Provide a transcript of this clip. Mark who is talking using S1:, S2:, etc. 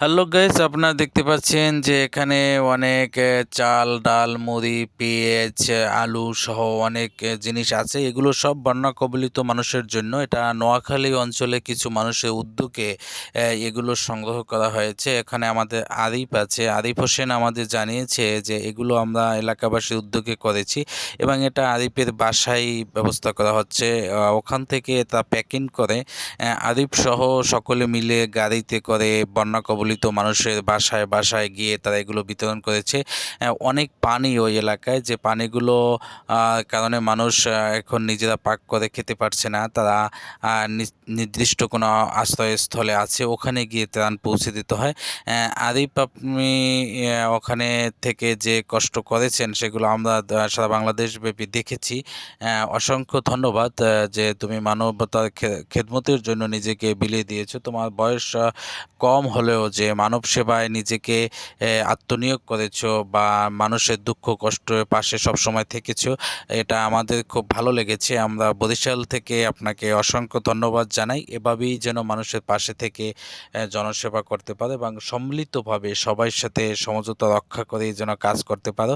S1: Hello guys আপনারা দেখতে পাচ্ছেন যে এখানে অনেক চাল, ডাল, মুড়ি, পেঁয়াজ আলু সহ অনেক জিনিস আছে। এগুলো সব বন্যা কবলিত মানুষের জন্য। এটা নোয়াখালী অঞ্চলে কিছু মানুষের উদ্যোগে এগুলো সংগ্রহ করা হয়েছে। এখানে আমাদের আরিফ আছে। আরিফ হোসেন আমাদের জানিয়েছে যে এগুলো আমরা এলাকাবাসীর উদ্যোগে করেছি এবং এটা আরিফের বাসায় ব্যবস্থা করা হচ্ছে। ওখান থেকে তা প্যাকিং করে আরিফ সহ সকলে মিলে গাড়িতে করে বন্যা মানুষের বাসায় বাসায় গিয়ে তারা এগুলো বিতরণ করেছে। অনেক পানি ওই এলাকায়, যে পানিগুলো কারণে মানুষ এখন নিজেরা পাক করে খেতে পারছে না। তারা নির্দিষ্ট কোনো আশ্রয়স্থলে আছে, ওখানে গিয়ে ত্রাণ পৌঁছে দিতে হয়। আরিফ আপনি ওখানে থেকে যে কষ্ট করেছেন, সেগুলো আমরা সারা বাংলাদেশ ব্যাপী দেখেছি। অসংখ্য ধন্যবাদ যে তুমি মানবতার খেদমতের জন্য নিজেকে বিলিয়ে দিয়েছ। তোমার বয়স কম হলেও যে মানব সেবায় নিজেকে আত্মনিয়োগ করেছ বা মানুষের দুঃখ কষ্ট পাশে সবসময় থেকেছ, এটা আমাদের খুব ভালো লেগেছে। আমরা বরিশাল থেকে আপনাকে অসংখ্য ধন্যবাদ জানাই। এভাবেই যেন মানুষের পাশে থেকে জনসেবা করতে পারো এবং সম্মিলিতভাবে সবার সাথে সমঝোতা রক্ষা করে যেন কাজ করতে পারো।